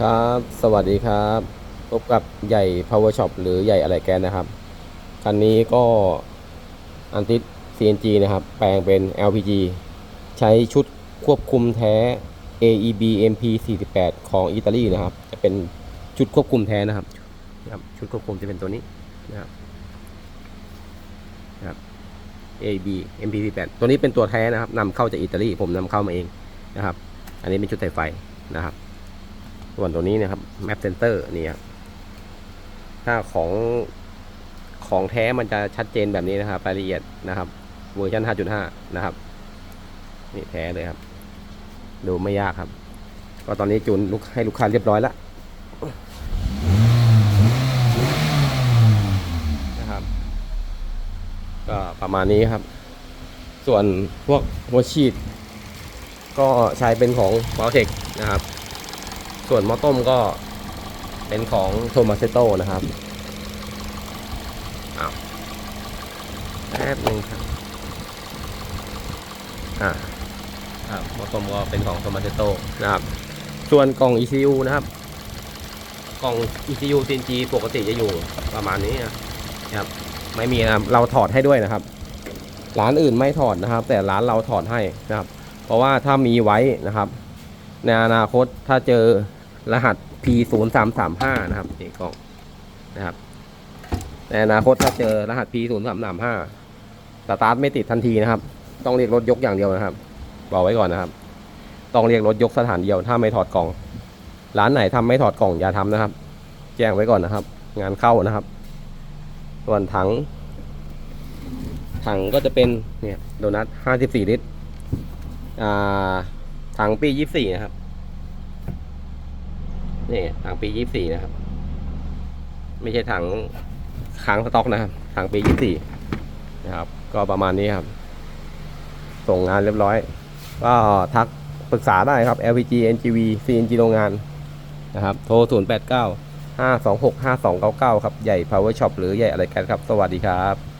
ครับ สวัสดีครับ พบกับใหญ่ power shop หรือใหญ่อะไรแกนนะครับ คันนี้ก็อันติด CNG นะครับ แปลงเป็น LPG ใช้ชุดควบคุมแท้ AEB MP 48ของอิตาลีนะครับ จะเป็นชุดควบคุมแท้นะครับนะครับ ชุดควบคุมจะเป็นตัวนี้นะครับนะครับ AEB MP 48ตัวนี้เป็นตัวแท้นะครับนำเข้าจากอิตาลี ผมนำเข้ามาเองนะครับ อันนี้เป็นชุดสาไฟนะครับ ส่วนตัวนี้นะครับ Map Center นี่ครับถ้าของของแท้มันจะชัดเจนแบบนี้นะครับรายละเอียดนะครับเวอร์ชัน5.5 นะครับ นี่แท้เลยครับ ดูไม่ยากครับ ก็ตอนนี้จูนลูกให้ลูกค้าเรียบร้อยแล้วนะครับ ก็ประมาณนี้ครับ ส่วนพวกหัวฉีด ก็ใช้เป็นของ m a l t e c นะครับ ส่วนหม้อต้มก็เป็นของโทมาเซโตนะครับอ้าวแป๊บหนึงครับ อ่าครับหม้อต้มก็เป็นของโทมาเซโตนะครับ ส่วนกล่อง ECU นะครับ กล่อง ECU CNG ปกติจะอยู่ประมาณนี้นะครับ ไม่มีนะครับ เราถอดให้ด้วยนะครับ ร้านอื่นไม่ถอดนะครับ แต่ร้านเราถอดให้นะครับ เพราะว่าถ้ามีไว้นะครับ ในอนาคตถ้าเจอ รหัส P 0 3 3 5 นะครับนี่กล้องนะครับในอนาคตถ้าเจอรหัส P 0 3 3 5 สตาร์ทไม่ติดทันทีนะครับ ต้องเรียกรถยกอย่างเดียวนะครับ บอกไว้ก่อนนะครับ ต้องเรียกรถยกสถานเดียว ถ้าไม่ถอดกล่อง ร้านไหนทำไม่ถอดกล่องอย่าทำนะครับ แจ้งไว้ก่อนนะครับ งานเข้านะครับ ส่วนถัง ถังก็จะเป็นเนี่ยโดนัท 54 ลิตร อ่า ถังปี 24 นะครับ นี่ถังปี24นะครับ ไม่ใช่ถังค้างสต็อกนะครับถังปี24นะครับ ก็ประมาณนี้ครับ ส่งงานเรียบร้อย ก็ทักปรึกษาได้ครับ LPG NGV CNG โรงงานนะครับ โทร 089 526 5299 ครับ ใหญ่ Power Shop หรือใหญ่อะไรกันครับ สวัสดีครับ